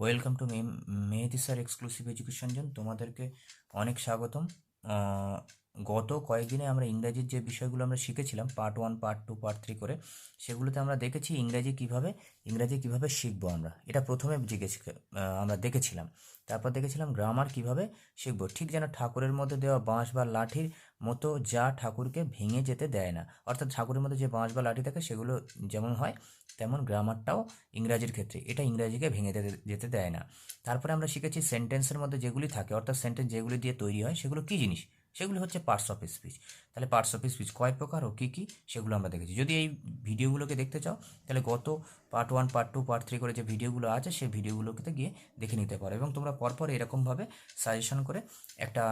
Welcome to Mehedi sir exclusive education zone. তোমাদেরকে অনেক স্বাগতম। গত কয়েকদিনে আমরা ইংরাজির যে বিষয়গুলো আমরা শিখেছিলাম part one part two part three করে, সেগুলোতে আমরা দেখেছি ইংরাজি কীভাবে ইংরাজি কীভাবে শিখব আমরা। এটা প্রথমে জিজ্ঞেস আমরা দেখেছিলাম। তারপর দেখেছিলাম গ্রামার কীভাবে শিখব। ঠিক যেন ঠাকুরের মধ্যে দেওয়া বাঁশ বা লাঠির মতো যা ঠাকুরকে ভেঙে যেতে দেয় না। অর্থাৎ ঠাকুরের মধ্যে যে বাঁশ বা লাঠি থাকে, সেগুলো যেমন হয়, তেমন গ্রামারটাও ইংরাজির ক্ষেত্রে। এটা ইংরাজিকে ভেঙে যেতে- দেয় না। তারপরে আমরা শিখেছি সেন্টেন্সের মধ্যে যেগুলি থাকে, অর্থাৎ সেন্টেন্স যেগুলি দিয়ে তৈরি হয়, সেগুলো কী জিনিস? সেগুলি হচ্ছে পার্টস অফ স্পিচ তাহলে পার্টস অফ স্পিচ কয় প্রকার ও কী কী সেগুলো আমরা দেখেছি। যদি এই ভিডিওগুলোকে দেখতে চাও, তাহলে গত part one part two part three করে যে ভিডিওগুলো আছে, সেই ভিডিওগুলোকে গিয়ে দেখে নিতে পারো এবং তোমরা পরপর এরকমভাবে সাজেশন করে একটা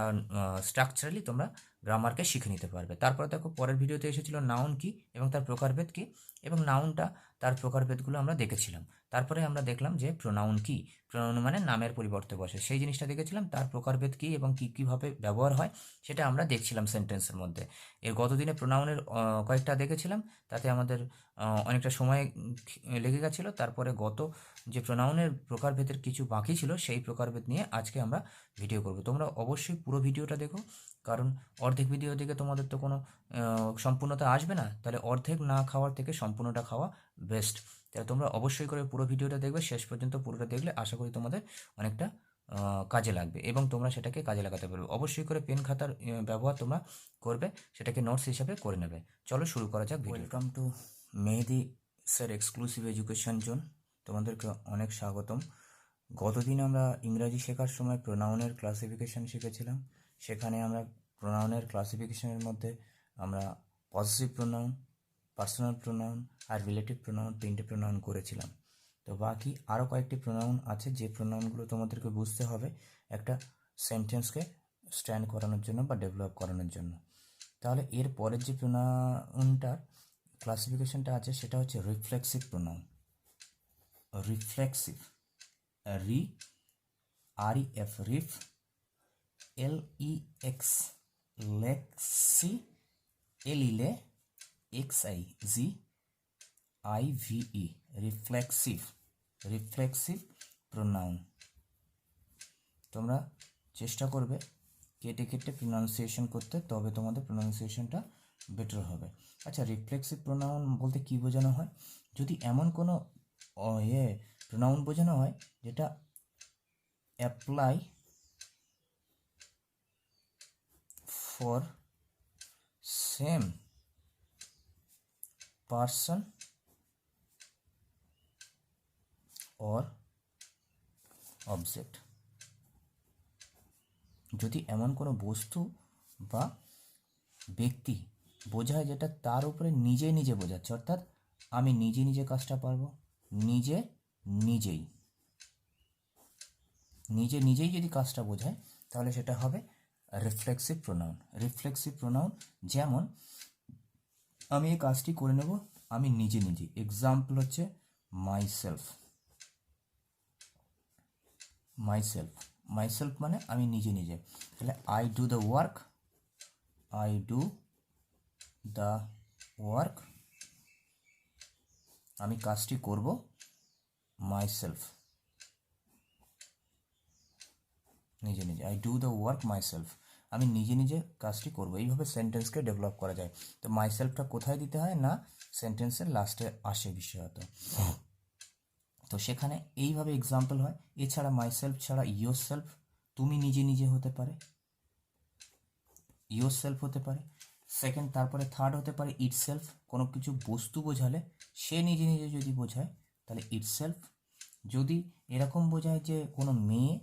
স্ট্রাকচারালি তোমরা গ্রামারকে শিখে নিতে পারবে। তারপরে দেখো, পরের ভিডিওতে এসেছিল নাউন কি এবং তার প্রকারভেদ কি এবং নাউনটা তার প্রকারভেদগুলো আমরা দেখেছিলাম। তারপরে আমরা দেখলাম যে প্রোনাউন কি? প্রোনাউন মানে নামের পরিবর্তে বসে। সেই জিনিসটা দেখেছিলাম, তার প্রকারভেদ কি এবং কী কীভাবে ব্যবহার হয় সেটা আমরা দেখছিলাম সেন্টেন্সের মধ্যে। এর গতদিনে প্রোনাউনের কয়েকটা দেখেছিলাম, তাতে আমাদের অনেকটা সময় লেগে গেছিল। তারপরে গত যে প্রোনাউনের প্রকারভেদের কিছু বাকি ছিল, সেই প্রকারভেদ নিয়ে আজকে আমরা ভিডিও করব। তোমরা অবশ্যই পুরো ভিডিওটা দেখো, কারণ অর্ধেক ভিডিও দিকে তোমাদের তো কোনো সম্পূর্ণতা আসবে না। তাহলে অর্ধেক না খাওয়ার থেকে সম্পূর্ণটা খাওয়া বেস্ট তাহলে তোমরা অবশ্যই করে পুরো ভিডিওটা দেখবে, শেষ পর্যন্ত পুরোটা দেখলে আশা করি তোমাদের অনেকটা কাজে লাগবে এবং তোমরা সেটাকে কাজে লাগাতে পারবে। অবশ্যই করে পেন খাতার ব্যবহার তোমরা করবে, সেটাকে নোটস হিসাবে করে নেবে। চলো শুরু করা যাক welcome to. Mehedi sir exclusive education zone তোমাদেরকে অনেক স্বাগতম। গতদিন আমরা ইংরাজি শেখার সময় প্রোনাউনের ক্লাসিফিকেশন শিখেছিলাম। সেখানে আমরা প্রোনাউনের ক্লাসিফিকেশনের মধ্যে আমরা পজিটিভ প্রোনাউন পার্সোনাল প্রোনাউন আর রিলেটিভ প্রোনাউন তিনটে প্রোনাউন করেছিলাম। তো বাকি আরও কয়েকটি প্রোনাউন আছে, যে প্রোনাউনগুলো তোমাদেরকে বুঝতে হবে একটা সেন্টেন্সকে স্ট্যান্ড করানোর জন্য বা ডেভেলপ করানোর জন্য। তাহলে এর পরের যে প্রোনাউনটার ক্লাসিফিকেশনটা আছে, সেটা হচ্ছে reflexive pronoun reflexive re R E F ref L E X lexi L le X I G I V E reflexive reflexive pronoun তোমরা চেষ্টা করবে কেটে কেটে প্রোনাউন্সিয়েশন করতে, তবে তোমাদের প্রোনাউন্সিয়েশনটা বেটার হবে। আচ্ছা রিফ্লেক্সিভ প্রোনাউন বলতে কী বোঝানো হয়? যদি এমন কোনো ইয়ে প্রোনাউন বোঝানো হয়, যেটা apply for same person or object যদি এমন কোনো বস্তু বা ব্যক্তি বোঝায় যেটা তার উপরে নিজে নিজে বোঝাচ্ছে, অর্থাৎ আমি নিজে নিজে কাজটা পারব, নিজে নিজেই নিজে নিজেই যদি কাজটা বোঝায়, তাহলে সেটা হবে রিফ্লেক্সিভ প্রোনাউন রিফ্লেক্সিভ প্রোনাউন যেমন আমি এই কাজটি করে নেব, আমি নিজে নিজে। এক্সাম্পল হচ্ছে myself myself myself মানে আমি নিজে নিজে। তাহলে I do the work I do the work আমি কাজটি করব মাই সেলফ নিজে নিজে। I do the work myself আমি নিজে নিজে কাজটি করব। এইভাবে সেন্টেন্সকে ডেভেলপ করা যায়। তো মাই সেলফটা কোথায় দিতে হয় না সেন্টেন্সের লাস্টে আসে বিষয়ত তো সেখানে এইভাবে এক্সাম্পল হয়। এছাড়া মাই সেলফ ছাড়া ইয়োর সেলফ তুমি নিজে নিজে হতে পারে। ইয়োর সেলফ হতে পারে। সেকেন্ড তারপরে থার্ড হতে পারে ইট সেলফ কোনো কিছু বস্তু বোঝালে সে নিজে নিজে যদি বোঝায়, তাহলে ইট সেলফ যদি এরকম বোঝায় যে কোনো মেয়ে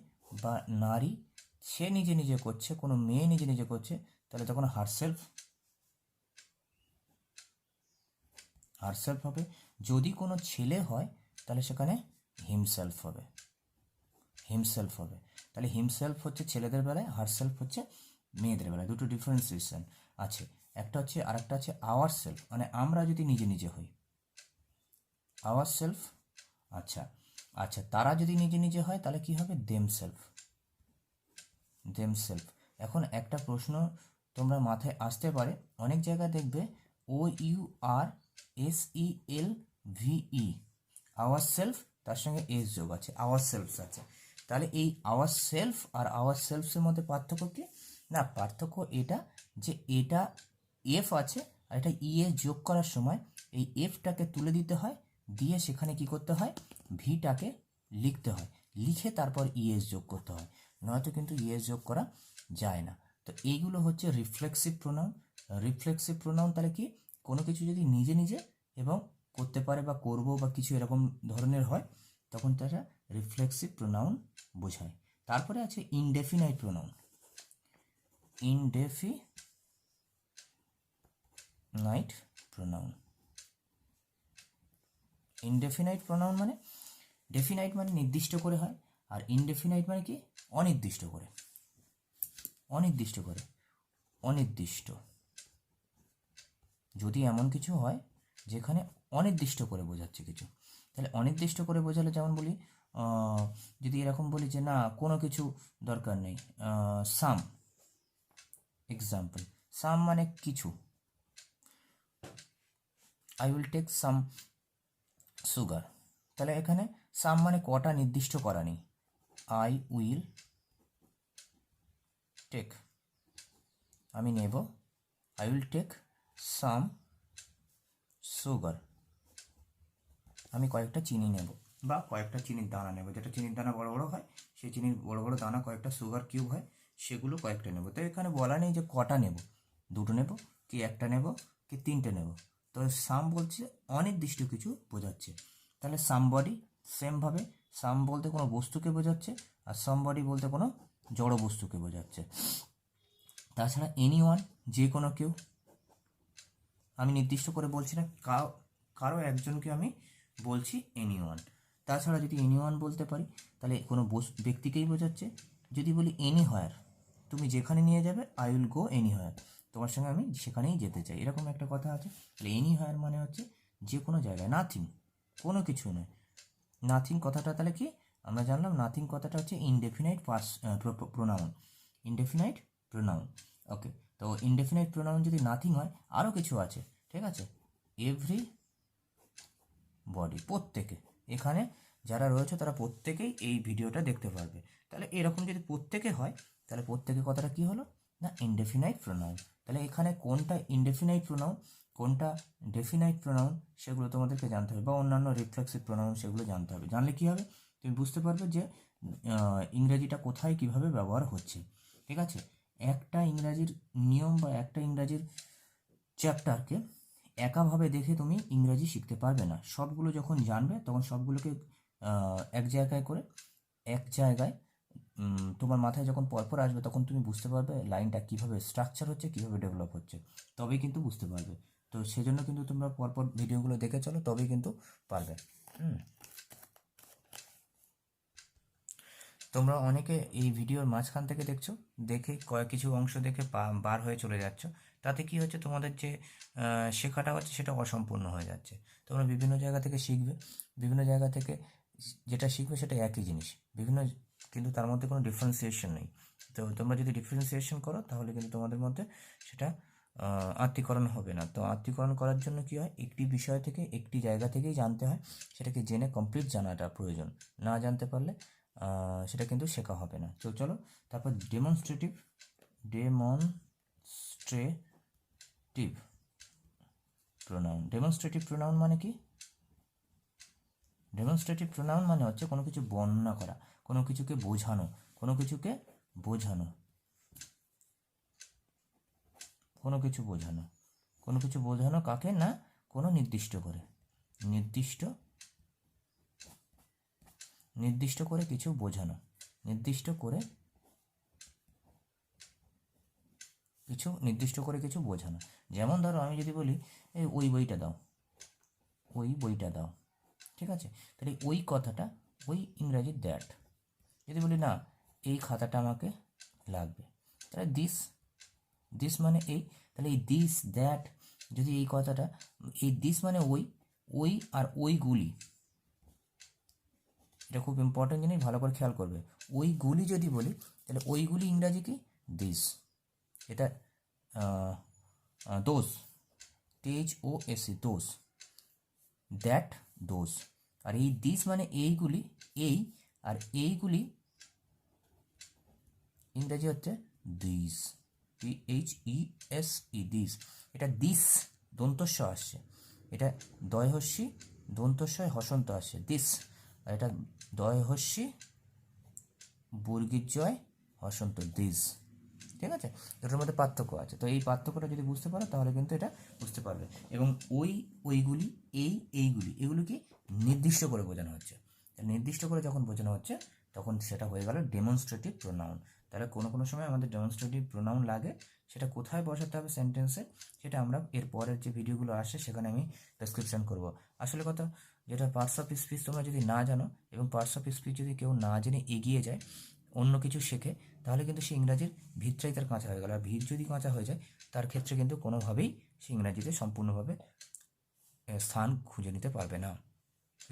বা নারী সে নিজে নিজে করছে, কোনো মেয়ে নিজে নিজে করছে, তাহলে তখন হার সেলফ হার সেলফ হবে। যদি কোনো ছেলে হয়, তাহলে সেখানে হিমসেলফ হবে। হিমসেলফ হবে। তাহলে হিমসেলফ হচ্ছে ছেলেদের বেলায় হার সেলফ হচ্ছে মেয়েদের বেলায়। দুটো ডিফারেন্সিয়েশন আছে। একটা হচ্ছে, আরেকটা আছে আওয়ার সেলফ মানে আমরা যদি নিজে নিজে হই। আওয়ার সেলফ আচ্ছা আচ্ছা তারা যদি নিজে নিজে হয়, তাহলে কি হবে? দেম সেলফ দেম সেলফ এখন একটা প্রশ্ন তোমরা মাথায় আসতে পারে, অনেক জায়গায় দেখবে O U R S E L V E ourself তার সঙ্গে এস যোগ আছে আওয়ার সেলফস আছে। তাহলে এই আওয়ার সেলফ আর আওয়ার সেলফসের মধ্যে পার্থক্য কি? না, পার্থক্য এটা যে এটা এফ আছে আর এটা ইএস যোগ করার সময় এই এফটাকে তুলে দিতে হয়, দিয়ে সেখানে কি করতে হয়? ভিটাকে লিখতে হয়। লিখে তারপর ইএস যোগ করতে হয়। নয়তো কিন্তু ইএস যোগ করা যায় না। তো এইগুলো হচ্ছে রিফ্লেক্সিভ প্রোনাউন রিফ্লেক্সিভ প্রোনাউন তাহলে কি? কোনো কিছু যদি নিজে নিজে এবং করতে পারে বা করব বা কিছু এরকম ধরনের হয়, তখন তারা রিফ্লেক্সিভ প্রোনাউন বোঝায়। তারপরে আছে indefinite pronoun indefinite pronoun indefinite pronoun মানে ডেফিনাইট মানে নির্দিষ্ট করে হয়। আর ইনডেফিনাইট মানে কি? অনির্দিষ্ট করে। অনির্দিষ্ট করে। অনির্দিষ্ট। যদি এমন কিছু হয় যেখানে অনির্দিষ্ট করে বোঝাচ্ছে কিছু, তাহলে অনির্দিষ্ট করে বোঝালে যেমন বলি যদি এরকম বলি যে না, কোনো কিছু দরকার নেই সাম এক্সাম্পল সাম মানে কিছু। I will take some sugar তাহলে এখানে সাম মানে কটা নির্দিষ্ট করা নেই। আই উইল টেক আমি নেব। I will take some sugar আমি কয়েকটা চিনি নেব বা কয়েকটা চিনির দানা নেব। যেটা চিনির দানা বড় বড় হয়, সেই চিনির বড় বড় দানা কয়েকটা সুগার কিউব হয়, সেগুলো কয়েকটা নেব। তো এখানে বলা নেই যে কটা নেব। দুটো নেব, কি একটা নেব, কি তিনটে নেব। তো সাম বলছে, অনির্দিষ্ট কিছু বোঝাচ্ছে। তাহলে সামবডি সেমভাবে সাম বলতে কোনো বস্তুকে বোঝাচ্ছে আর সামবডি বলতে কোনো জড় বস্তুকে বোঝাচ্ছে। তাছাড়া এনি ওয়ান যে কোনো কেউ, আমি নির্দিষ্ট করে বলছি না কারও একজনকে আমি বলছি এনি ওয়ান তাছাড়া যদি এনি ওয়ান বলতে পারি, তাহলে কোনো ব্যক্তিকেই বোঝাচ্ছে। যদি বলি এনি হায়ার তুমি যেখানে নিয়ে যাবে I will go anywhere তোমার সঙ্গে আমি সেখানেই যেতে চাই। এরকম একটা কথা আছে। তাহলে এনি হায়ার মানে হচ্ছে যে কোনো জায়গায়। নাথিং কোনো কিছু নয়। নাথিং কথাটা তাহলে কি? আমরা জানলাম নাথিং কথাটা হচ্ছে indefinite pass pronoun indefinite pronoun okay তো ইনডেফিনাইট প্রোনাউন যদি নাথিং হয় আরও কিছু আছে, ঠিক আছে? এভরি বডি প্রত্যেকে। এখানে যারা রয়েছে, তারা প্রত্যেকেই এই ভিডিওটা দেখতে পারবে। তাহলে এরকম যদি প্রত্যেকে হয়, তাহলে প্রত্যেকে কথাটা কি হলো? না ইনডেফিনাইট প্রোনাউন তাহলে এখানে কোনটা ইনডেফিনাইট প্রোনাউন কোনটা ডেফিনাইট প্রোনাউন সেগুলো তোমাদেরকে জানতে হবে, বা অন্যান্য রিফ্লেক্সিভ প্রোনাউন সেগুলো জানতে হবে। জানলে কী হবে? তুমি বুঝতে পারবে যে ইংরেজিটা কোথায় কীভাবে ব্যবহার হচ্ছে, ঠিক আছে? একটা ইংরাজির নিয়ম বা একটা ইংরাজির চ্যাপ্টারকে একাভাবে দেখে তুমি ইংরাজি শিখতে পারবে না। সবগুলো যখন জানবে, তখন সবগুলোকে এক জায়গায় করে, এক জায়গায় তোমার মাথায় যখন পরপর আসবে, তখন তুমি বুঝতে পারবে লাইনটা কীভাবে স্ট্রাকচার হচ্ছে, কীভাবে ডেভেলপ হচ্ছে। তবেই কিন্তু বুঝতে পারবে। তো সেজন্য কিন্তু তোমরা পরপর ভিডিওগুলো দেখে চলো, তবেই কিন্তু পারবে। হুম। তোমরা অনেকে এই ভিডিওর মাঝখান থেকে দেখছ, দেখে কয়েক কিছু অংশ দেখে বার হয়ে চলে যাচ্ছ। তাতে কি হচ্ছে, তোমাদের যে শেখাটা হচ্ছে সেটা অসম্পূর্ণ হয়ে যাচ্ছে। তোমরা বিভিন্ন জায়গা থেকে শিখবে, বিভিন্ন জায়গা থেকে যেটা শিখবে সেটা একই জিনিস। বিভিন্ন, কিন্তু তার মধ্যে কোনো ডিফারেন্সিয়েশন নেই। তো তোমরা যদি ডিফারেন্সিয়েশন করো, তাহলে কিন্তু তোমাদের মধ্যে সেটা আত্মীকরণ হবে না। তো আত্মীকরণ করার জন্য কি হয়? একটি বিষয় থেকে একটি জায়গা থেকেই জানতে হয়। সেটাকে জেনে কমপ্লিট জানাটা প্রয়োজন। না জানতে পারলে সেটা কিন্তু শেখা হবে না। তো চলো, তারপর demonstrative demonstrative pronoun demonstrative pronoun মানে কি? ডেমনস্ট্রেটিভ প্রোনাউন মানে হচ্ছে কোনো কিছু বর্ণনা করা, কোনো কিছুকে বোঝানো, কোনো কিছুকে বোঝানো। কোনো কিছু বোঝানো। কোনো কিছু বোঝানো কাকে না কোনো নির্দিষ্ট করে। নির্দিষ্ট নির্দিষ্ট করে কিছু বোঝানো। নির্দিষ্ট করে কিছু, নির্দিষ্ট করে কিছু বোঝানো। যেমন ধরো আমি যদি বলি, এই ওই বইটা দাও। ওই বইটা দাও। ঠিক আছে? তাহলে ওই কথাটা, ওই ইংরাজি দ্যাট যদি বলি, না, এই খাতাটা আমাকে লাগবে। তাহলে দিস দিস মানে এই, তাহলে এই দিস দ্যাট যদি এই কথাটা, এই দিস মানে ওই ওই আর ওইগুলি। এটা খুব ইম্পর্টেন্ট জিনিস, ভালো করে খেয়াল করবে। ওইগুলি যদি বলি, তাহলে ওইগুলি ইংরাজি কি? দিস এটা দোষ তেজ ও এসি দোষ দ্যাট দোষ আর এই দিস মানে এইগুলি, এই আর এইগুলি ইংরেজি হচ্ছে this P H E S E this এটা দিস দন্তস্ব আসছে। এটা দয়হস্যি দন্তস্বয় হসন্ত আসছে। দিস আর এটা দয়হস্যি বর্গীর জয় হসন্ত দিস ঠিক আছে? দুটোর মধ্যে পার্থক্য আছে। তো এই পার্থক্যটা যদি বুঝতে পারো, তাহলে কিন্তু এটা বুঝতে পারবে। এবং ওই, ওইগুলি, এই, এইগুলি এগুলিকে নির্দিষ্ট করে বোঝানো হচ্ছে। নির্দিষ্ট করে যখন বোঝানো হচ্ছে, তখন সেটা হয়ে গেল ডেমনস্ট্রেটিভ প্রোনাউন তাহলে কোনো কোনো সময় আমাদের ডেমনস্ট্রেটিভ প্রোনাউন লাগে, সেটা কোথায় বসাতে হবে সেন্টেন্সে সেটা আমরা এর পরের যে ভিডিওগুলো আসে সেখানে আমি ডেসক্রিপশন করব। আসলে কথা, যেটা পার্টস অফ স্পিচ তোমরা যদি না জানো এবং পার্টস অফ স্পিচ যদি কেউ না জেনে এগিয়ে যায়, অন্য কিছু শেখে, তাহলে কিন্তু সে ইংরাজির ভিতটাই তার কাঁচা হয়ে গেল। আর ভিত যদি কাঁচা হয়ে যায়, তার ক্ষেত্রে কিন্তু কোনোভাবেই সে ইংরাজিতে সম্পূর্ণভাবে স্থান খুঁজে নিতে পারবে না।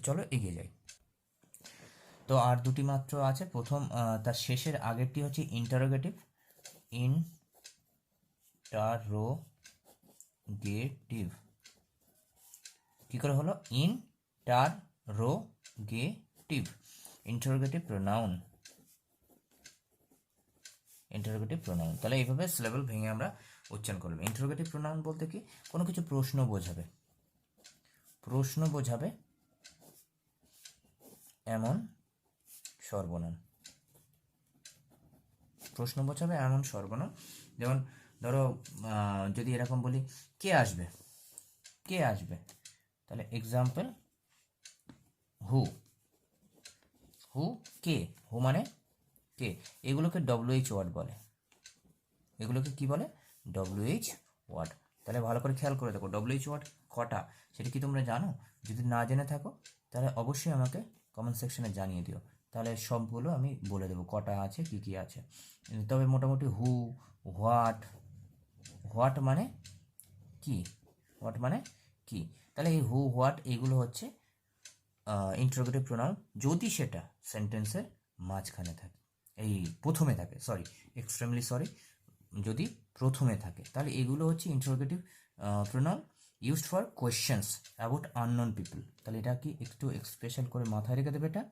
চলো এগিয়ে যাই। তো আর দুটি মাত্র আছে। প্রথম তার শেষের আগেরটি হচ্ছে ইন্টারোগেটিভ ইন টারোগেটিভ কী করে হলো? Interrogative interrogative pronoun interrogative pronoun তাহলে এইভাবে সিলেবল ভেঙে আমরা উচ্চারণ করলাম। ইন্টারোগেটিভ প্রোনাউন বলতে কি? কোনো কিছু প্রশ্ন বোঝাবে। প্রশ্ন বোঝাবে এমন সর্বনাম। প্রশ্ন বোঝাবে এমন সর্বনাম। যেমন ধরো যদি এরকম বলি, কে আসবে? কে আসবে? তাহলে এক্সাম্পল হু হু কে? হু মানে কে? এগুলোকে ডব্লিউএইচ ওয়ার্ড বলে। এগুলোকে কি বলে? ডব্লিউএইচ ওয়ার্ড তাহলে ভালো করে খেয়াল করে দেখো ডব্লিউএইচ ওয়ার্ড কটা? সেটা কি তোমরা জানো? যদি না জেনে থাকো, তাহলে অবশ্যই আমাকে কমেন্ট সেকশনে জানিয়ে দিও। তাহলে সবগুলো আমি বলে দেবো কটা আছে, কি কি আছে। তবে মোটামুটি হু হোয়াট হোয়াট মানে কি? হোয়াট মানে কি? তাহলে এই হু হোয়াট এগুলো হচ্ছে ইন্টারোগেটিভ প্রোনাউন যদি সেটা সেন্টেন্সের মাঝখানে থাকে। এই প্রথমে থাকে সরি এক্সট্রিমলি সরি যদি প্রথমে থাকে। তাহলে এগুলো হচ্ছে interrogative pronoun used for questions about unknown people তাহলে এটা কি একটু স্পেশাল করে মাথায় রেখে দেবে এটা?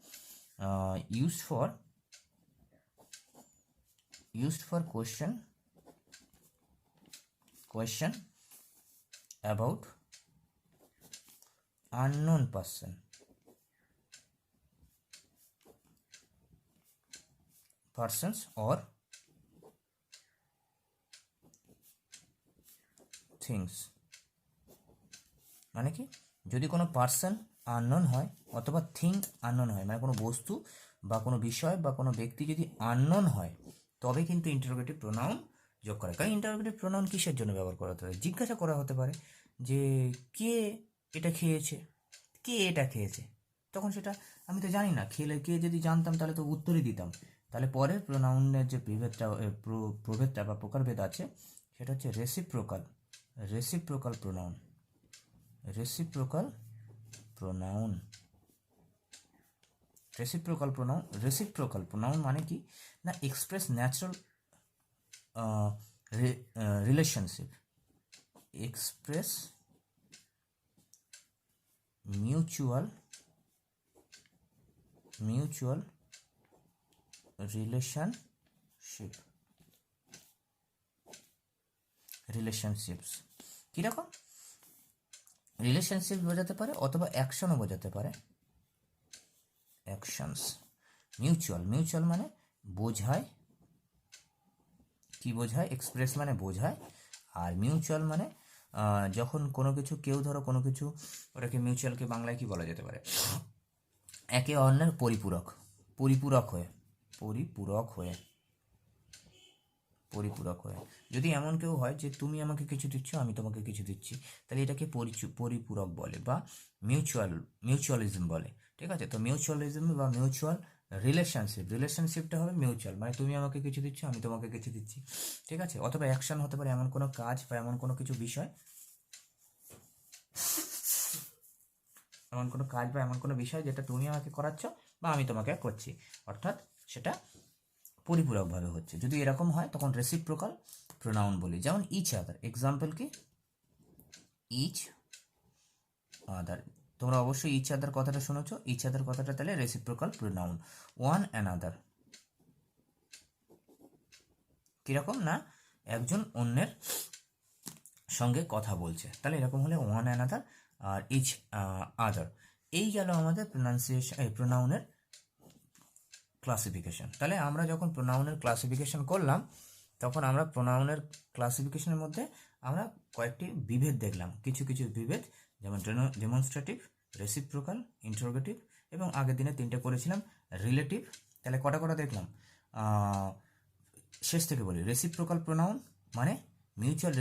Used for used for question question about unknown person. Persons or things. মানে কি যদি কোনো পার্সন আননোন হয় অথবা থিং আননোন হয় মানে কোনো বস্তু বা কোনো বিষয় বা কোনো ব্যক্তি যদি আননোন হয়, তবে কিন্তু ইন্টারোগেটিভ প্রোনাউন যোগ করে। কারণ ইন্টারোগেটিভ প্রোনাউন কিসের জন্য ব্যবহার করা হতে জিজ্ঞাসা করা হতে পারে যে, কে এটা খেয়েছে? কে এটা খেয়েছে? তখন সেটা আমি তো জানি না। খেলে, কে যদি জানতাম তাহলে তো উত্তরই দিতাম। তাহলে পরের প্রোনাউনের যে বিভেদটা প্রভেদটা বা প্রকারভেদ আছে, সেটা হচ্ছে reciprocal reciprocal pronoun reciprocal pronoun reciprocal pronoun reciprocal pronoun মানে কি? না express natural relationship express mutual mutual relationship relationships কীরকম? রিলেশনশিপ বোঝাতে পারে অথবা অ্যাকশনও বোঝাতে পারে। অ্যাকশনস মিউচুয়াল মিউচুয়াল মানে বোঝায়। কি বোঝায়? এক্সপ্রেস মানে বোঝায়। আর মিউচুয়াল মানে যখন কোনো কিছু, কেউ ধরো কোনো কিছু, ওটাকে মিউচুয়ালকে বাংলায় কি বলা যেতে পারে? একে অন্যের পরিপূরক। পরিপূরক হয়ে। পরিপূরক হয়ে। পরিপূরক হয়ে। যদি এমন কেউ হয় যে তুমি আমাকে কিছু দিচ্ছ, আমি তোমাকে কিছু দিচ্ছি, তাহলে এটাকে পরিপূরক বলে বা মিউচুয়াল মিউচুয়ালিজম বলে। ঠিক আছে? তো মিউচুয়ালিজম বা মিউচুয়াল রিলেশনশিপ রিলেশনশিপটা হবে মিউচুয়াল মানে তুমি আমাকে কিছু দিচ্ছ, আমি তোমাকে কিছু দিচ্ছি। ঠিক আছে? অথবা অ্যাকশন হতে পারে এমন কোনো কাজ বা এমন কোনো কিছু বিষয়। এমন কোনো কাজ বা এমন কোনো বিষয় যেটা তুমি আমাকে করাচ্ছ বা আমি তোমাকে করছি। অর্থাৎ সেটা পরিপূরকভাবে হচ্ছে। যদি এরকম হয়, তখন রেসিপ্রোকাল প্রোনাউন বলি। যেমন ইচ আদার এক্সাম্পল কি? ইচ আদার তোমরা অবশ্যই ইচ আদার কথাটা শুনেছো। ইচ আদার কথাটা তাহলে রেসিপ্রোকাল প্রোনাউন ওয়ান অ্যান আদার কীরকম না? একজন অন্যের সঙ্গে কথা বলছে। তাহলে এরকম হলে ওয়ান অ্যান আদার আর ইচ আদার এই গেল আমাদের প্রোনাউন্সিয়েশন এই প্রোনাউনের ক্লাসিফিকেশন তাহলে আমরা যখন প্রোনাউনের ক্লাসিফিকেশন করলাম, তখন আমরা প্রোনাউনের ক্লাসিফিকেশনের মধ্যে আমরা কয়েকটি বিভেদ দেখলাম। কিছু কিছু বিভেদ, যেমন ডেমনস্ট্রেটিভ রেসিপ্রোকাল ইন্টারোগেটিভ এবং আগের দিনে তিনটে করেছিলাম রিলেটিভ তাহলে কটা কটা দেখলাম? শেষ থেকে বলি রেসিপ্রোকাল প্রোনাউন মানে মিউচুয়াল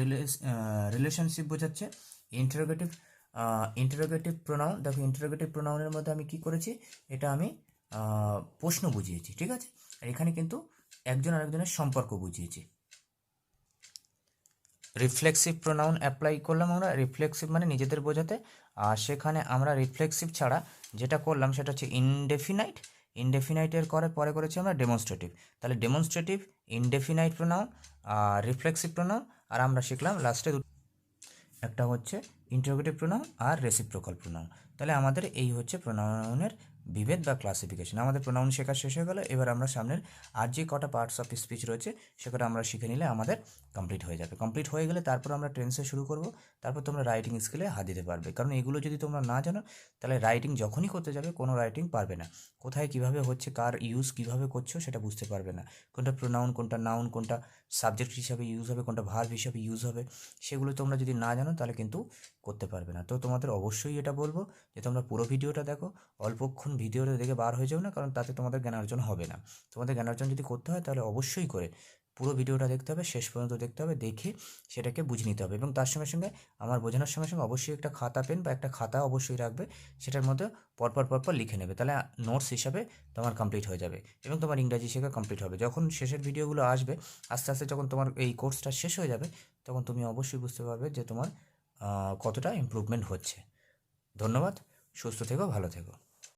রিলেশনশিপ বোঝাচ্ছে। ইন্টারোগেটিভ ইন্টারোগেটিভ প্রোনাউন দেখো ইন্টারোগেটিভ প্রোনাউনের মধ্যে আমি কি করেছি? এটা আমি প্রশ্ন বুঝিয়েছি, ঠিক আছে? এখানে কিন্তু একজন আরেকজনের সম্পর্ক বুঝিয়েছি। রিফ্লেক্সিভ প্রোনাউন অ্যাপ্লাই করলাম আমরা। রিফ্লেক্সিভ মানে নিজেদের বোঝাতে। আর সেখানে আমরা রিফ্লেক্সিভ ছাড়া যেটা করলাম সেটা হচ্ছে ইনডেফিনাইট ইনডেফিনাইটের করে পরে করেছি আমরা ডেমনস্ট্রেটিভ তাহলে ডেমনস্ট্রেটিভ ইনডেফিনাইট প্রোনাউন আর রিফ্লেক্সিভ প্রোনাউন আর আমরা শিখলাম লাস্টে একটা হচ্ছে ইন্টারোগেটিভ প্রোনাউন আর রেসিপ্রোকাল প্রোনাউন তাহলে আমাদের এই হচ্ছে প্রোনাউনের বিভেদ বা ক্লাসিফিকেশন আমাদের প্রোনাউন শেখা শেষ হয়ে গেল। এবার আমরা সামনের আর যে কটা পার্টস অফ স্পিচ রয়েছে, সেগুলো আমরা শিখে নিলে আমাদের কমপ্লিট হয়ে যাবে। কমপ্লিট হয়ে গেলে তারপর আমরা টেন্সে শুরু করব। তারপর তোমরা রাইটিং স্কিলে হাত দিতে পারবে। কারণ এগুলো যদি তোমরা না জানো, তাহলে রাইটিং যখনই করতে যাবে, কোনো রাইটিং পারবে না। কোথায় কীভাবে হচ্ছে, কার ইউজ কীভাবে করছ, সেটা বুঝতে পারবে না। কোনটা প্রোনাউন কোনটা নাউন কোনটা সাবজেক্ট হিসাবে ইউজ হবে, কোনটা ভার্ব হিসাবে ইউজ হবে, সেগুলো তোমরা যদি না জানো, তাহলে কিন্তু করতে পারবে না। তো তোমাদের অবশ্যই এটা বলব যে তোমরা পুরো ভিডিওটা দেখো অল্পক্ষণ ভিডিওটা দেখে বার হয়ে যাও না, কারণ তাতে তোমাদের জ্ঞান অর্জন হবে না। তোমাদের জ্ঞান অর্জন যদি করতে হয় তাহলে অবশ্যই করে। পুরো ভিডিওটা দেখতে হবে, শেষ পর্যন্ত দেখতে হবে, দেখে সেটাকে বুঝে নিতে হবে। এবং তার সঙ্গে সঙ্গে আমার বোঝানোর সঙ্গে সঙ্গে অবশ্যই একটা খাতা, পেন বা একটা খাতা অবশ্যই রাখবে, সেটার মধ্যে পরপর পরপর লিখে নেবে। তাহলে নোটস হিসাবে তোমার কমপ্লিট হয়ে যাবে এবং তোমার ইংরাজি শেখা কমপ্লিট হবে। যখন শেষের ভিডিওগুলো আসবে, আস্তে আস্তে যখন তোমার এই কোর্সটা শেষ হয়ে যাবে, তখন তুমি অবশ্যই বুঝতে পারবে যে তোমার কতটা ইমপ্রুভমেন্ট হচ্ছে। ধন্যবাদ সুস্থ থেকো ভালো থেকো।